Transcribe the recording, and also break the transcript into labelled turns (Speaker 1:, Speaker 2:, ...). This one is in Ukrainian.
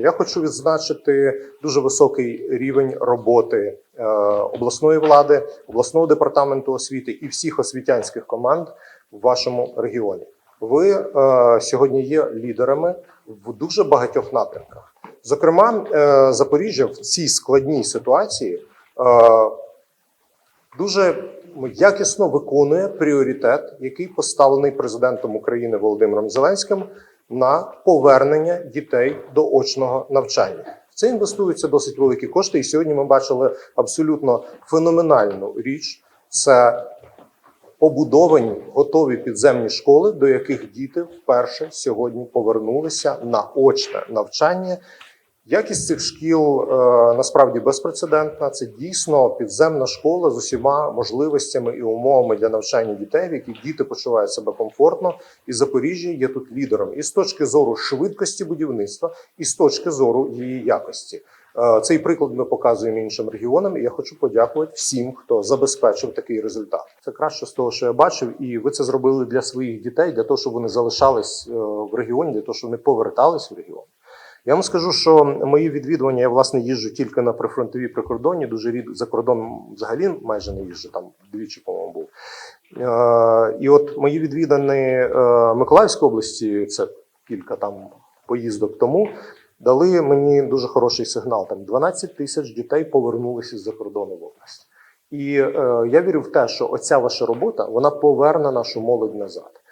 Speaker 1: Я хочу відзначити дуже високий рівень роботи е, обласної влади, обласного департаменту освіти і всіх освітянських команд в вашому регіоні. Ви е, сьогодні є лідерами в дуже багатьох напрямках. Зокрема, е, Запоріжжя в цій складній ситуації дуже якісно виконує пріоритет, який поставлений президентом України Володимиром Зеленським на повернення дітей до очного навчання. В це інвестуються досить великі кошти. І сьогодні ми бачили абсолютно феноменальну річ: це побудовані готові підземні школи, до яких діти вперше сьогодні повернулися на очне навчання. Якість цих шкіл е, насправді безпрецедентна. Це дійсно підземна школа з усіма можливостями і умовами для навчання дітей, в яких діти почувають себе комфортно. І Запоріжжя є тут лідером і з точки зору швидкості будівництва, і з точки зору її якості. Е, Цей приклад ми показуємо іншим регіонам. І я хочу подякувати всім, хто забезпечив такий результат. Це краще з того, що я бачив, і ви це зробили для своїх дітей, для того, щоб вони залишались е, в регіоні, для того, щоб вони повертались в регіон. Я вам скажу, що мої відвідування, я власне їжджу тільки на прифронтові прикордонні, дуже рідко за кордон взагалі майже не їжджу, там двічі, по-моєму, був. Е, і от мої відвідини е, Миколаївської області, це кілька там поїздок тому, дали мені дуже хороший сигнал. Там 12 тисяч дітей повернулися з-за кордону в область. І е, я вірю в те, що оця ваша робота вона поверне нашу молодь назад.